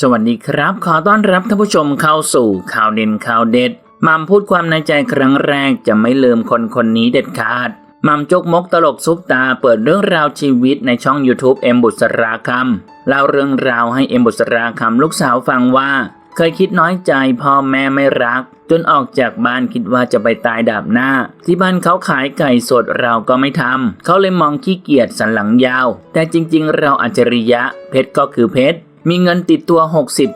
สวัสดีครับ ขอต้อนรับท่านผู้ชมเข้าสู่ข่าวเด่นข่าวเด็ดมัมพูดความในใจครั้งแรกจะไม่ลืมคนคนนี้เด็ดขาดมัมจกมกตลกซุปตาเปิดเรื่องราวชีวิตในช่อง YouTube เอ็มบุษราคำเล่าเรื่องราวให้เอ็มบุษราคำลูกสาวฟังว่า เคยคิดน้อยใจพ่อแม่ไม่รัก จนออกจากบ้านคิดว่าจะไปตายดาบหน้า ที่บ้านเขาขายไก่สดเราก็ไม่ทำเขาเลยมองขี้เกียจสันหลังยาว แต่จริงๆ เราอัจฉริยะเพชรก็คือเพชร มีเงินติดตัว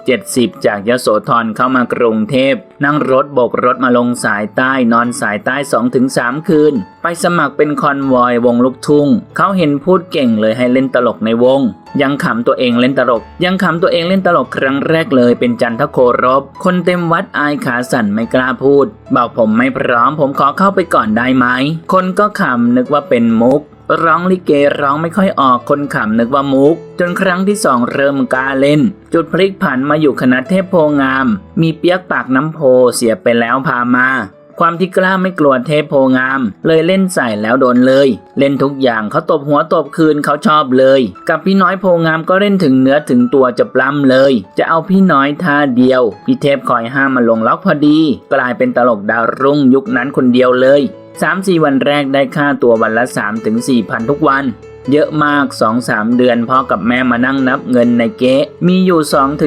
60-70 จากยโสธรเข้ามากรุงเทพ นั่งรถบกรถมาลงสายใต้นอนสายใต้ 2-3 คืน ไปสมัครเป็นคอนวอยวงลูกทุ่ง เขาเห็นพูดเก่งเลยให้เล่นตลกในวง ยังขำตัวเองเล่นตลก ยังขำตัวเองเล่นตลกครั้งแรกเลยเป็นจันทโครบ คนเต็มวัดอายขาสั่นไม่กล้าพูดบอกผมไม่พร้อมผมขอเข้าไปก่อนได้ไหม คนก็ขำนึกว่าเป็นมุก ร้องลิเกร้องไม่ค่อยออกคนขำนึกว่ามุก จนครั้งที่สองเริ่มกล้าเล่น จุดพลิกผันมาอยู่คณะเทพโพงาม มีเปียกปากน้ำโพเสียไปแล้วพามา ความที่กล้าไม่กลัวเทพโพงาม เลยเล่นใส่แล้วโดนเลย เล่นทุกอย่างเขาตบหัวตบคืนเขาชอบเลย กับพี่น้อยโพงามก็เล่นถึงเนื้อถึงตัวจะปล้ำเลย จะเอาพี่น้อยท่าเดียว พี่เทพคอยห้ามมาลงล็อกพอดี กลายเป็นตลกดาวรุ่งยุคนั้นคนเดียวเลย 3-4 วันแรกได้ค่าตัววันละ 3-4พันทุกวันเยอะมาก2-3เดือนพ่อกับแม่มานั่งนับเงินในเก๊ะมีอยู่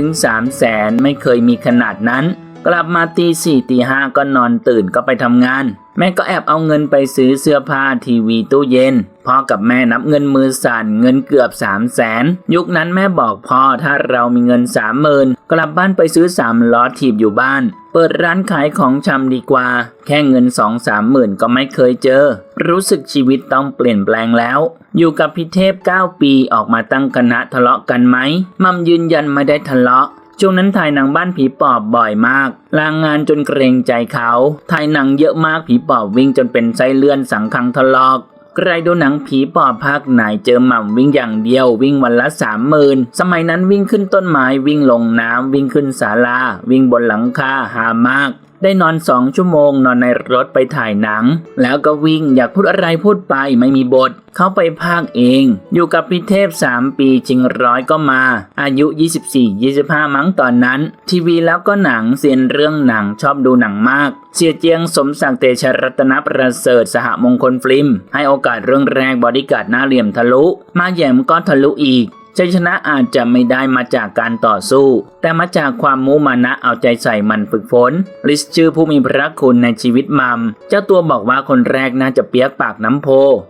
2-3แสนไม่เคยมีขนาดนั้น กลับมาตีสี่ตีห้าก็นอนตื่นก็ไปทำงาน แม่ก็แอบเอาเงินไปซื้อเสื้อผ้าทีวีตู้เย็น พ่อกับแม่นับเงินมือสั่นเงินเกือบสามแสนยุคนั้นแม่บอกพ่อถ้าเรามีเงินสามหมื่นกลับบ้านไปซื้อสามล้อถีบอยู่บ้าน เปิดร้านขายของชำดีกว่า แค่เงินสองสามหมื่นก็ไม่เคยเจอ รู้สึกชีวิตต้องเปลี่ยนแปลงแล้ว อยู่กับพี่เทพ 9 ปีออกมาตั้งคณะทะเลาะกันไหมมัมยืนยันไม่ได้ทะเลาะ ช่วงนั้นถ่ายหนังบ้านผีปอบบ่อยมาก ลางงานจนเกรงใจเขา ถ่ายหนังเยอะมากผีปอบวิ่งจนเป็นไส้เลื่อนสังคังทะลอกใครดูหนังผีปอบภาคไหนเจอหม่ำวิ่งอย่างเดียววิ่งวันละสามหมื่นสมัยนั้นวิ่งขึ้นต้นไม้วิ่งลงน้ำวิ่งขึ้นศาลาวิ่งบนหลังคาหามากได้นอนสองชั่วโมงนอนในรถไปถ่ายหนัง แล้วก็วิ่งอยากพูดอะไรพูดไปไม่มีบท เขาไปภาคเอง อยู่กับพี่เทพ 3 ปีจริงร้อยก็มา อายุ 24-25 มั้งตอนนั้น ทีวีแล้วก็หนังเซียนเรื่องหนังชอบดูหนังมากเสียเจียงสมศักดิ์เตชะรัตนประเสริฐสหมงคลฟิล์มให้โอกาสเรื่องแรกบอดี้การ์ดหน้าเหลี่ยมทะลุ มาแยมก็ทะลุอีก ชัยชนะอาจจะไม่ได้มาจากการต่อสู้ แต่มาจากความมุมานะเอาใจใส่มันฝึกฝนลิสชื่อผู้มีพระคุณในชีวิตมัม เจ้าตัวบอกว่าคนแรกน่าจะเปียกปากน้ำโพ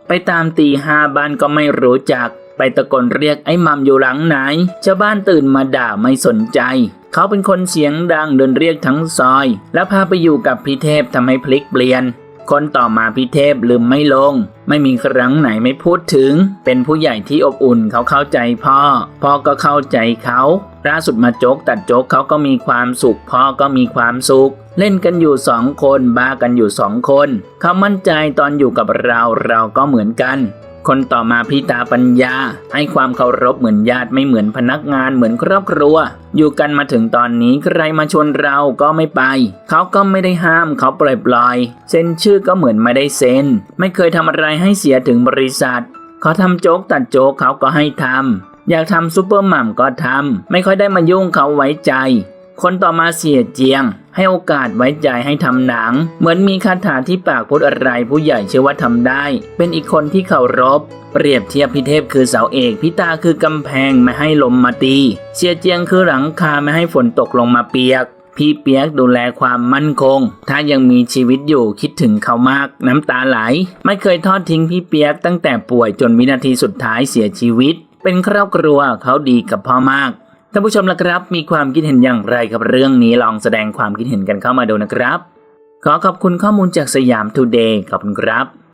ไปตามตีห้าบ้านก็ไม่รู้จัก ไปตะโกนเรียกไอ้มัมอยู่หลังไหนชาวบ้านตื่นมาด่าไม่สนใจเขาเป็นคนเสียงดังเดินเรียกทั้งซอย แล้วพาไปอยู่กับพี่เทพทำให้พลิกเปลี่ยน คนต่อมาพิเทพลืมไม่ลง ไม่มีครั้งไหนไม่พูดถึง เป็นผู้ใหญ่ที่อบอุ่นเขาเข้าใจพ่อ พ่อก็เข้าใจเขาล่าสุดมาโจกตัดโจกเขาก็มีความสุข พ่อก็มีความสุข เล่นกันอยู่สองคนบ้ากันอยู่สองคนเขามั่นใจตอนอยู่กับเราเราก็เหมือนกัน คนต่อมาพี่ตาปัญญา ให้ความเคารพเหมือนญาติไม่เหมือนพนักงานเหมือนครอบครัว อยู่กันมาถึงตอนนี้ใครมาชวนเราก็ไม่ไป เขาก็ไม่ได้ห้ามเขาปล่อยปล่อยๆเซ็นชื่อก็เหมือนไม่ได้เซ็น ไม่เคยทำอะไรให้เสียถึงบริษัท เขาทำโจ๊กตัดโจ๊กเขาก็ให้ทำอยากทำซูเปอร์ม่ำก็ทำไม่ค่อยได้มายุ่งเขาไว้ใจ คนต่อมาเสียเจียง ให้โอกาสไว้ใจให้ทำหนัง เหมือนมีคาถาที่ปากพูดอะไรผู้ใหญ่เชื่อว่าทำได้ เป็นอีกคนที่เคารพ เปรียบเทียบพิเทพคือเสาเอก พิตาคือกำแพงไม่ให้ลมมาตี เสียเจียงคือหลังคาไม่ให้ฝนตกลงมาเปียกพี่เปียกดูแลความมั่นคง ถ้ายังมีชีวิตอยู่คิดถึงเขามากน้ำตาไหล ไม่เคยทอดทิ้งพี่เปียกตั้งแต่ป่วยจนวินาทีสุดท้ายเสียชีวิต เป็นครอบครัวเขาดีกับพ่อมาก ท่านผู้ชมละครับ มีความคิดเห็นอย่างไรกับเรื่องนี้ลองแสดงความคิดเห็นกันเข้ามาดูนะครับ ขอขอบคุณข้อมูลจากสยามทูเดย์ขอบคุณครับ